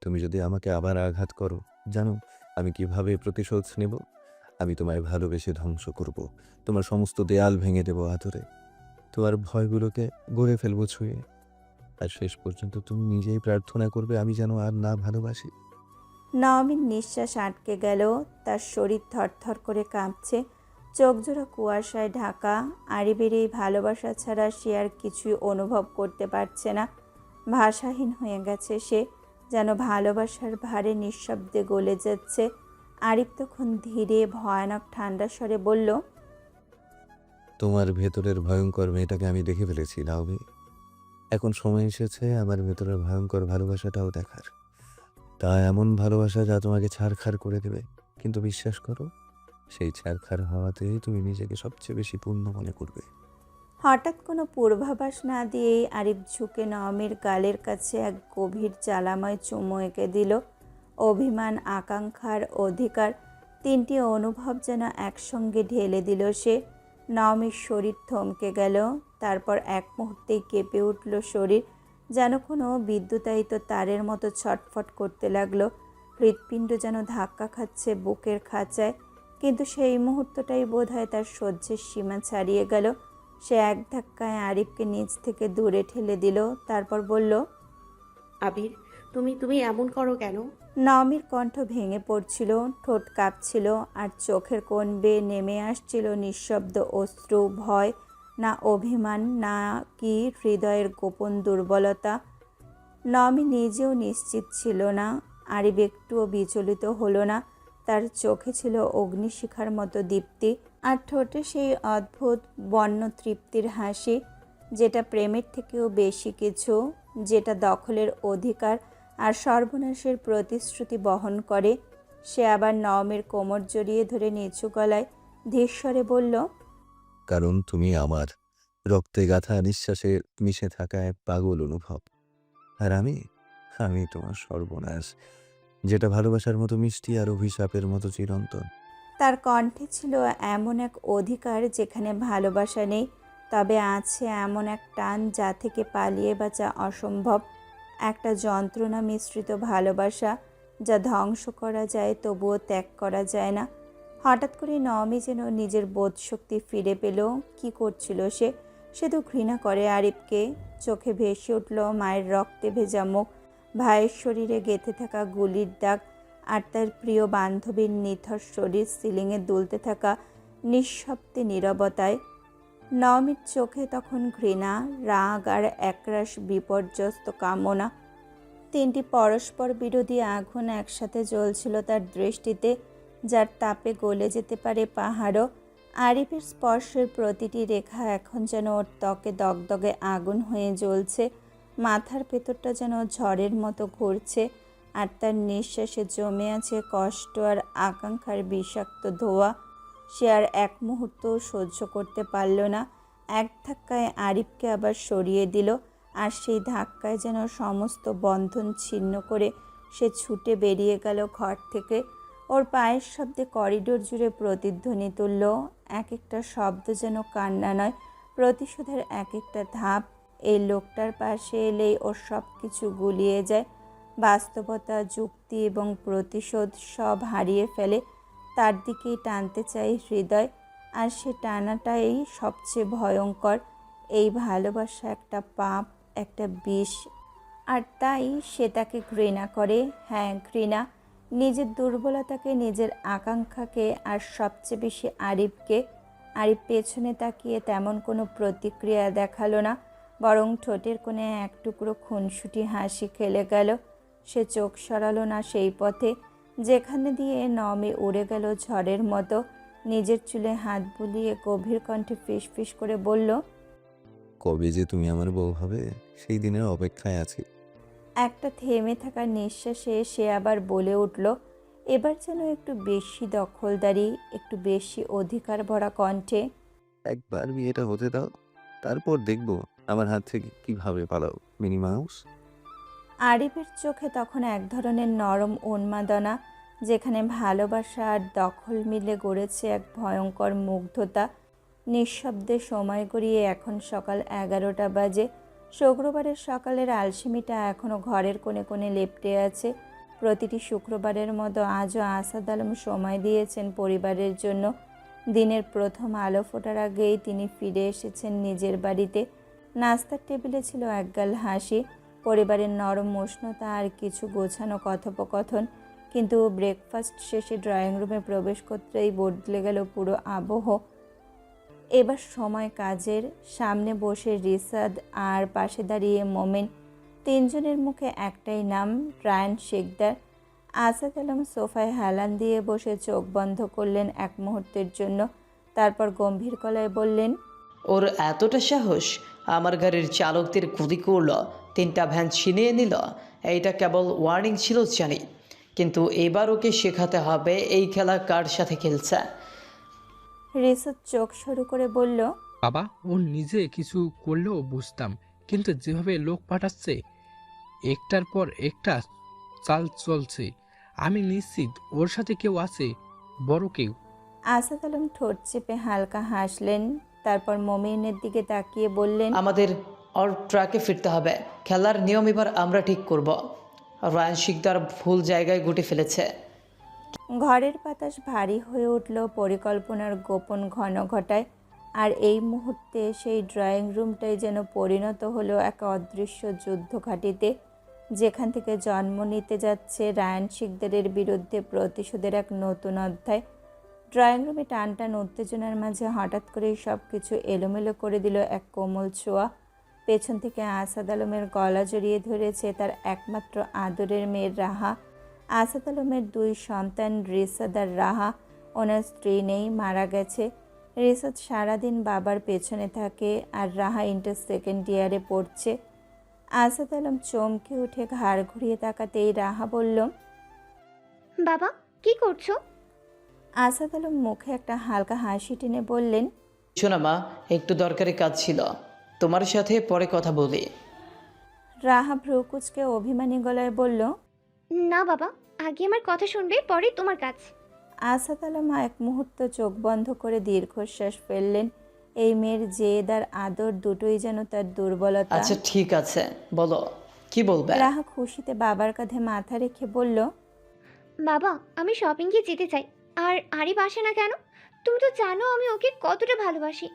তুমি যদি আমাকে আবার আঘাত করো, জানো আমি কীভাবে প্রতিশোধ নেব? আমি তোমায় ভালোবেসে ধ্বংস করব। তোমার সমস্ত দেয়াল ভেঙে দেবো আদরে। তোমার ভয়গুলোকে গড়ে ফেলব ছুঁয়ে। আর শেষ পর্যন্ত তুমি নিজেই প্রার্থনা করবে আমি যেন আর না ভালোবাসি। নওমির নিঃশ্বাস আটকে গেল। তার শরীর থরথর করে কাঁপছে। চোখ জোড়া কুয়াশায় ঢাকা। আরিবের এই ভালোবাসা ছাড়া সে আর কিছুই অনুভব করতে পারছে না। ভাষাহীন হয়ে গেছে সে। যেন ভালোবাসার ভারে নিঃশব্দে গলে যাচ্ছে। আরিফ তখন ধীরে, ভয়ানক ঠান্ডা স্বরে বলল, তোমার ভেতরের ভয়ঙ্কর মেয়েটাকে আমি দেখে ফেলেছি, নাওমি। এখন সময় এসেছে আমার ভেতরের ভয়ঙ্কর ভালোবাসাটাও দেখার। তা এমন ভালোবাসা যা তোমাকে ছাড়খাড় করে দেবে। কিন্তু বিশ্বাস করো, সেই ছাড়খাড় হওয়াতেই তুমি নিজেকে সবচেয়ে বেশি পূর্ণ মনে করবে। হঠাৎ কোনো পূর্বাভাস না দিয়েই আরিফ ঝুঁকে নওমির গালের কাছে এক গভীর জ্বালাময় চুমু এঁকে দিল। অভিমান, আকাঙ্ক্ষার অধিকার, তিনটি অনুভব যেন একসঙ্গে ঢেলে দিল সে। নওমির শরীর থমকে গেল, তারপর এক মুহূর্তেই কেঁপে উঠল শরীর, যেন কোনো বিদ্যুতায়িত তারের মতো ছটফট করতে লাগল। হৃৎপিণ্ড যেন ধাক্কা খাচ্ছে বুকের খাঁচায়, কিন্তু সেই মুহূর্তটাই বোধহয় তার সহ্যের সীমা ছাড়িয়ে গেল। সে এক ধাক্কায় আরিফকে নিচ থেকে দূরে ঠেলে দিল তারপর বলল আবির তুমি তুমি এমন করো কেন? নওমির কণ্ঠ ভেঙে পড়ছিল ঠোঁট কাঁপছিল আর চোখের কোণ বেয়ে নেমে আসছিল নিঃশব্দ অশ্রু ভয় না অভিমান না কি হৃদয়ের গোপন দুর্বলতা। নমি নিজেও নিশ্চিত ছিল না আরিফ একটুও বিচলিত হলো না তার চোখে ছিল অগ্নিশিখার মতো দীপ্তি আর ঠোঁটে সেই অদ্ভুত বন্য তৃপ্তির হাসি, যেটা প্রেমের থেকেও বেশি কিছু, যেটা দখলের অধিকার আর সর্বনাশের প্রতিশ্রুতি বহন করে। সে আবার নওমের কোমর জড়িয়ে ধরে নিচু গলায় ধীরস্বরে বলল, কারণ তুমি আমার রক্তে গাথা নিঃশ্বাসে মিশে থাকা এক পাগল অনুভব। আর আমি আমি তোমার সর্বনাশ, যেটা ভালোবাসার মতো মিষ্টি আর অভিশাপের মতো চিরন্তন। তার কণ্ঠে ছিল এমন এক অধিকার যেখানে ভালোবাসা নেই, তবে আছে এমন এক টান যা থেকে পালিয়ে বাঁচা অসম্ভব। একটা যন্ত্রণা মিশ্রিত ভালোবাসা যা ধ্বংস করা যায় তবুও ত্যাগ করা যায় না। হঠাৎ করে নমি যেন নিজের বোধশক্তি ফিরে পেল, কি করছিল সে? সে তো ঘৃণা করে আরিফকে। চোখে ভেসে উঠল মায়ের রক্তে ভেজা মুখ। ভাইয়ের শরীরে গেঁথে থাকা গুলির দাগ আর তার প্রিয় বান্ধবীর নিথর শরীর সিলিংয়ে দুলতে থাকা নিঃশব্দে নীরবতায় নমির চোখে তখন ঘৃণা, রাগ আর একরাশ বিপর্যস্ত কামনা। তিনটি পরস্পর বিরোধী আগুন একসাথে জ্বলছিল তার দৃষ্টিতে, যার তাপে গলে যেতে পারে পাহাড়ও। আরিফের স্পর্শের প্রতিটি রেখা এখন যেন ওর ত্বকে দগদগে আগুন হয়ে জ্বলছে, মাথার ভেতরটা যেন ঝড়ের মতো ঘুরছে। আর তার নিঃশ্বাসে জমে আছে কষ্ট আর আকাঙ্ক্ষার বিষাক্ত ধোয়া। সে আর এক মুহূর্ত সহ্য করতে পারল না। এক ধাক্কায় আরিফকে আবার সরিয়ে দিল আর সেই ধাক্কায় যেন সমস্ত বন্ধন ছিন্ন করে সে ছুটে বেরিয়ে গেল ঘর থেকে। ওর পায়ের শব্দে করিডোর জুড়ে প্রতিধ্বনি তুলল। এক একটা শব্দ যেন কান্না নয়, প্রতিশোধের এক একটা ধাপ। এই লোকটার পাশে এলেই ওর সব কিছু গুলিয়ে যায়। বাস্তবতা, যুক্তি এবং প্রতিশোধ সব হারিয়ে ফেলে তার দিকেই টানতে চাই হৃদয়। আর সে টানাটাই সবচেয়ে ভয়ঙ্কর। এই ভালোবাসা একটা পাপ, একটা বিষ। আর তাই সে তাকে ঘৃণা করে। হ্যাঁ ঘৃণা। নিজের দুর্বলতাকে, নিজের আকাঙ্ক্ষাকে আর সবচেয়ে বেশি আরিফকে। আরিফ পেছনে তাকিয়ে তেমন কোনো প্রতিক্রিয়া দেখাল না, বরং ঠোঁটের কোণে এক টুকরো খুনসুটি হাসি খেলে গেল। সে চোখ সরালো না সেই পথে যেখানে দিয়ে নমে উড়ে গেল ঝড়ের মতো। নিজের চুলে হাত বুলিয়ে গভীর কণ্ঠে ফিস ফিস করে বলল কবে যে তুমি আমার বউ হবে সেই দিনের অপেক্ষায় আছি। একটা থেমে থাকা নিঃশ্বাসে সে আবার বলে উঠল এবার যেন একটু বেশি দখলদারি একটু বেশি অধিকার ভরা কণ্ঠে। একবার বিয়েটা হতে দাও তারপর দেখব আমার হাত থেকে কীভাবে পালাও মিনি মাউস। আরিফের চোখে তখন এক ধরনের নরম উন্মাদনা, যেখানে ভালোবাসা আর দখল মিলে গড়েছে এক ভয়ঙ্কর মুগ্ধতা। নিঃশব্দে সময় গড়িয়ে এখন সকাল এগারোটা বাজে। শুক্রবারের সকালের আলসেমিটা এখনও ঘরের কোণে কোণে লেপটে আছে। প্রতিটি শুক্রবারের মতো আজও আসাদ আলম সময় দিয়েছেন পরিবারের জন্য। দিনের প্রথম আলো ফোটার আগেই তিনি ফিরে এসেছেন নিজের বাড়িতে। নাস্তার টেবিলে ছিল একগাল হাসি। পরিবারের নরম উষ্ণতা আর কিছু গোছানো কথোপকথন, কিন্তু ব্রেকফাস্ট শেষে ড্রয়িং রুমে প্রবেশ করতেই বদলে গেল পুরো আবহ। এবার সময় কাজের, সামনে বসে রিসাদ আর পাশে দাঁড়িয়ে মোমেন, তিনজনের মুখে একটাই নাম রায়ান শেখদার আসাদ আলম সোফায় হেলান দিয়ে বসে চোখ বন্ধ করলেন এক মুহূর্তের জন্য, তারপর গম্ভীর গলায় বললেন, ওর এতটা সাহস? আমার গাড়ির চালকদের ক্ষতি করল। তিনটা ভ্যান ছিনিয়ে নিল। এইটা কেবল ওয়ার্নিং ছিল জানি। কিন্তু এবার ওকে শেখাতে হবে এই খেলা কার সাথে খেলছে। রিসাদ চোখ শুরু করে বলল বাবা ও নিজে কিছু করলেও বুঝতাম। কিন্তু যেভাবে লোক পাঠাচ্ছে একটার পর একটা চাল চলছে। আমি নিশ্চিত ওর সাথে কেউ আছে বড় কেউ। আসাদ আলম ঠোঁট চেপে হালকা হাসলেন তারপর মমিনের দিকে তাকিয়ে বললেন আমাদের ওর ট্র্যাকে ফিরতে হবে। খেলার নিয়ম এবার আমরা ঠিক করব। রায়ান শিকদার ভুল জায়গায় গুটে ফেলেছে। ঘরের বাতাস ভারী হয়ে উঠল পরিকল্পনার গোপন ঘন ঘটায়। আর এই মুহূর্তে সেই ড্রয়িং রুমটাই যেন পরিণত হলো এক অদৃশ্য যুদ্ধঘাটিতে, যেখান থেকে জন্ম নিতে যাচ্ছে রায়ান শিকদারের বিরুদ্ধে প্রতিশোধের এক নতুন অধ্যায়। ড্রয়িং রুমে টান টান উত্তেজনার মাঝে হঠাৎ করেই সব কিছু এলোমেলো করে দিল এক কোমল ছোঁয়া। পেছন থেকে আসাদ আলমের গলা জড়িয়ে ধরেছে তার একমাত্র আদরের মেয়ের রাহা। আসাদ আলমের দুই সন্তান রিসাদ আর রাহা ওনার স্ত্রী নেই মারা গেছে। রিসাদ সারাদিন বাবার পেছনে থাকে আর রাহা ইন্টার সেকেন্ড ইয়ারে পড়ছে। আসাদ আলম চমকে উঠে ঘাড় ঘুরিয়ে তাকাতেই রাহা বলল বাবা কি করছ? আসাদ আলম মুখে একটা হালকা হাসি টেনে বললেন শোনা মা একটু দরকারি কাজ ছিল। তোমার সাথে পরে কথা বলি। রাহা ভ্রুকুচকে অভিমানী গলায় বলল না বাবা আগে আমার কথা শুনবে পরে তোমার কাজ। আসাদ আলম এক মুহূর্ত চোখ বন্ধ করে দীর্ঘশ্বাস ফেললেন। এই মেয়ের জেদ আর আদর দুটোই যেন তার দুর্বলতা। আচ্ছা ঠিক আছে বলো কি বলবে? রাহা খুশিতে বাবার কাঁধে মাথা রেখে বলল বাবা আমি শপিংয়ে যেতে চাই। আর আরিফ আসে না কেন? তুমি তো জানো আমি ওকে কতটা ভালোবাসি।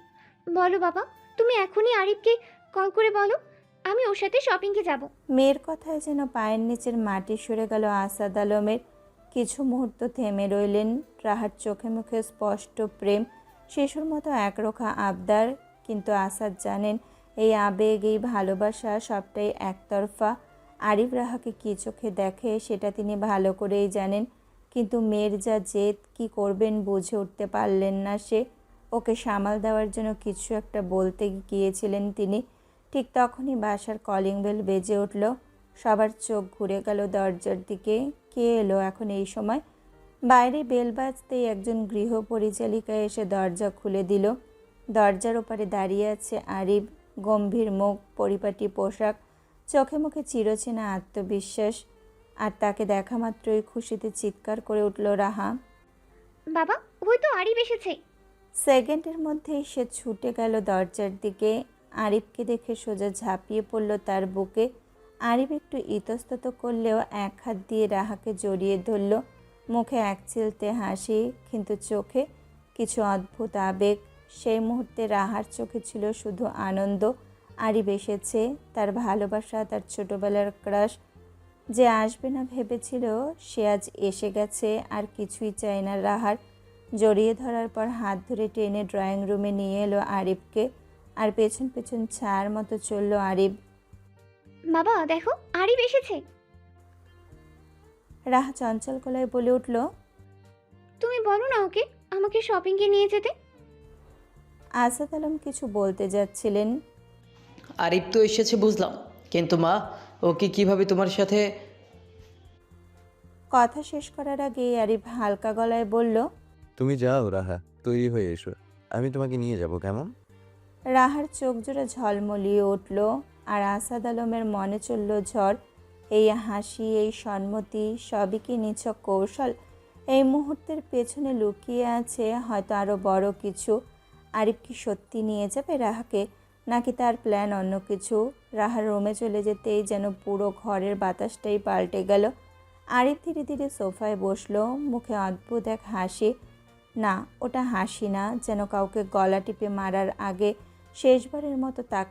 বলো বাবা তুমি এখনই আরিফকে কল করে বলো, আমি ওর সাথে শপিংয়ে যাব। মেয়ের কথায় যেন পায়ের নিচের মাটি সরে গেল আসাদ আলমের। কিছু মুহূর্ত থেমে রইলেন রাহার চোখে মুখে স্পষ্ট প্রেম। শিশুর মতো একরোখা আবদার, কিন্তু আসাদ জানেন এই আবেগ, এই ভালোবাসা সবটাই একতরফা। আরিফ রাহাকে কী চোখে দেখে সেটা তিনি ভালো করেই জানেন, কিন্তু মেয়ের যা জেদ, কী করবেন বুঝে উঠতে পারলেন না সে। ওকে সামাল দেওয়ার জন্য কিছু একটা বলতে গিয়েছিলেন তিনি। ঠিক তখনই বাসার কলিং বেল বেজে উঠল। সবার চোখ ঘুরে গেল দরজার দিকে। কে এলো এখন এই সময়? বাইরে বেল বাজতেই একজন গৃহ পরিচালিকা এসে দরজা খুলে দিল। দরজার ওপারে দাঁড়িয়ে আছে আরিব গম্ভীর মুখ, পরিপাটি পোশাক, চোখে মুখে চিরচেনা আত্মবিশ্বাস। আর তাকে দেখা মাত্রই খুশিতে চিৎকার করে উঠল রাহা। বাবা, ওই তো আরিফ এসেছে। সেকেন্ডের মধ্যেই সে ছুটে গেল দরজার দিকে। আরিফকে দেখে সোজা ঝাঁপিয়ে পড়ল তার বুকে। আরিফ একটু ইতস্তত করলেও এক হাত দিয়ে রাহাকে জড়িয়ে ধরল। মুখে এক চিলতে হাসি, কিন্তু চোখে কিছু অদ্ভুত আবেগ। সেই মুহূর্তে রাহার চোখে ছিল শুধু আনন্দ। আরিফ এসেছে, তার ভালোবাসা, তার ছোটবেলার ক্রাশ। যে আসবে না ভেবেছিল, সে আজ এসে গেছে, আর কিছুই চায় না রাহার। জড়িয়ে ধরার পর হাত ধরে টেনে ড্রয়িং রুমে নিয়ে এলো আরিফকে। আর পেছন পেছন ছায়ার মতো চলল আরিফ। বাবা দেখো আরিফ এসেছে। রাহা চঞ্চল গলায় বলে উঠল তুমি বলো না ওকে আমাকে শপিংয়ে নিয়ে যেতে। আসাদ আলম কিছু বলতে যাচ্ছিলেন। আরিফ তো এসেছে বুঝলাম কিন্তু মা ওকে কীভাবে তোমার সাথে কথা শেষ করার আগে আরিফ হালকা গলায় বলল তুমি যাও, রাহা, তৈরি হয়ে এসো। আমি তোমাকে নিয়ে যাব, কেমন? রাহার চোখ জোড়া ঝলমলিয়ে উঠল আর আসাদ আলমের মনে চলল ঝড়, এই হাসি, এই সম্মতি, সবই কি নিছক কৌশল? এই মুহূর্তের পেছনে লুকিয়ে আছে হয়তো আরও বড় কিছু। আরিফ কি সত্যি নিয়ে যাবে রাহাকে? নাকি তার প্ল্যান অন্য কিছু? রাহার রুমে চলে যেতেই যেন পুরো ঘরের বাতাসটাই পাল্টে গেল। আরিফ ধীরে ধীরে সোফায় বসল, মুখে অদ্ভুত এক হাসি। না ওটা হাসি না যেন কাউকে গলা টিপে মারার আগে শেষবারের মতো তাক